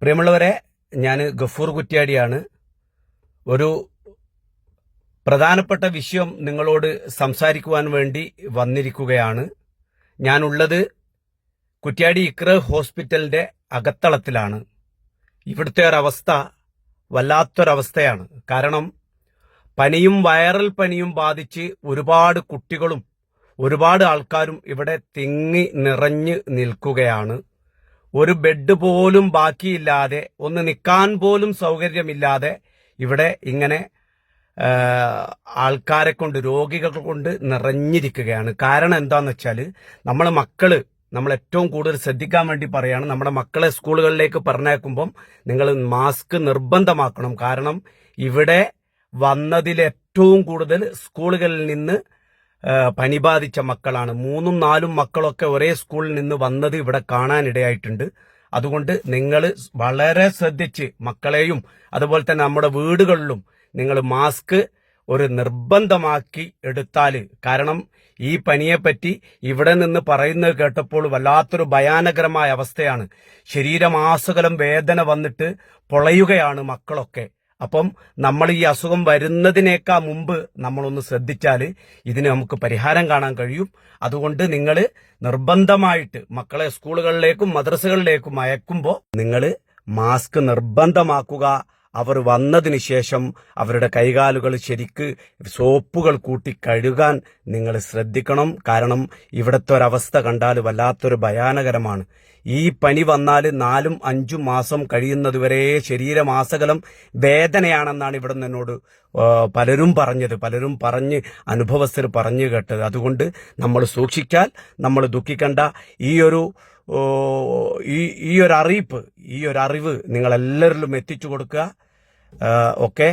പ്രിയമുള്ളവരെ ഞാൻ ഗഫൂർ കുറ്റ്യാടിയാണ്. ഒരു പ്രധാനപ്പെട്ട വിഷയം നിങ്ങളോട് സംസാരിക്കുവാൻ വേണ്ടി വന്നിരിക്കുകയാണ്. ഞാനുള്ളത് കുറ്റ്യാടി ഇക്ര ഹോസ്പിറ്റലിന്റെ അകത്തളത്തിലാണ്. ഇവിടുത്തെ ഒരവസ്ഥ വല്ലാത്തൊരവസ്ഥയാണ്. കാരണം പനിയും വൈറൽ പനിയും ബാധിച്ച് ഒരുപാട് കുട്ടികളും ഒരുപാട് ആൾക്കാരും ഇവിടെ തിങ്ങി നിറഞ്ഞ് നിൽക്കുകയാണ്. ഒരു ബെഡ് പോലും ബാക്കിയില്ലാതെ ഒന്ന് നിൽക്കാൻ പോലും സൗകര്യമില്ലാതെ ഇവിടെ ഇങ്ങനെ ആൾക്കാരെ കൊണ്ട് രോഗികൾ കൊണ്ട് നിറഞ്ഞിരിക്കുകയാണ്. കാരണം എന്താണെന്ന് വെച്ചാൽ നമ്മളെ മക്കൾ നമ്മൾ ഏറ്റവും കൂടുതൽ ശ്രദ്ധിക്കാൻ വേണ്ടി പറയാണ്. നമ്മുടെ മക്കളെ സ്കൂളുകളിലേക്ക് പറഞ്ഞേക്കുമ്പം നിങ്ങൾ മാസ്ക് നിർബന്ധമാക്കണം. കാരണം ഇവിടെ വന്നതിൽ ഏറ്റവും കൂടുതൽ സ്കൂളുകളിൽ നിന്ന് പനി ബാധിച്ച മക്കളാണ്. മൂന്നും നാലും മക്കളൊക്കെ ഒരേ സ്കൂളിൽ നിന്ന് വന്നത് ഇവിടെ കാണാനിടയായിട്ടുണ്ട്. അതുകൊണ്ട് നിങ്ങൾ വളരെ ശ്രദ്ധിച്ച് മക്കളെയും അതുപോലെ തന്നെ നമ്മുടെ വീടുകളിലും നിങ്ങൾ മാസ്ക് ഒരു നിർബന്ധമാക്കി എടുത്താൽ കാരണം ഈ പനിയെപ്പറ്റി ഇവിടെ നിന്ന് പറയുന്നത് കേട്ടപ്പോൾ വല്ലാത്തൊരു ഭയാനകരമായ അവസ്ഥയാണ്. ശരീരമാസകലം വേദന വന്നിട്ട് പൊളയുകയാണ് മക്കളൊക്കെ. അപ്പം നമ്മൾ ഈ അസുഖം വരുന്നതിനേക്കാ മുമ്പ് നമ്മളൊന്ന് ശ്രദ്ധിച്ചാൽ ഇതിന് നമുക്ക് പരിഹാരം കാണാൻ കഴിയും. അതുകൊണ്ട് നിങ്ങൾ നിർബന്ധമായിട്ട് മക്കളെ സ്കൂളുകളിലേക്കും മദ്രസകളിലേക്കും അയക്കുമ്പോൾ നിങ്ങൾ മാസ്ക് നിർബന്ധമാക്കുക. അവർ വന്നതിന് ശേഷം അവരുടെ കൈകാലുകൾ ശരിക്ക് സോപ്പുകൾ കൂട്ടി കഴുകാൻ നിങ്ങൾ ശ്രദ്ധിക്കണം. കാരണം ഇവിടുത്തെ ഒരവസ്ഥ കണ്ടാൽ വല്ലാത്തൊരു ഭയാനകരമാണ്. ഈ പനി വന്നാൽ നാലും അഞ്ചും മാസം കഴിയുന്നതുവരെ ശരീരമാസകലം വേദനയാണെന്നാണ് ഇവിടെ എന്നോട് പലരും പറഞ്ഞത്. പലരും പറഞ്ഞ് അനുഭവസ്ഥർ പറഞ്ഞു കേട്ടത്. അതുകൊണ്ട് നമ്മൾ സൂക്ഷിച്ചാൽ നമ്മൾ ദുഃഖിക്കണ്ട. ഈ ഒരു ഈ ഈ ഒരു അറിയിപ്പ് ഈ ഒരു അറിവ് നിങ്ങൾ എല്ലാവരിലും എത്തിച്ചു കൊടുക്കുക. ഓക്കെ?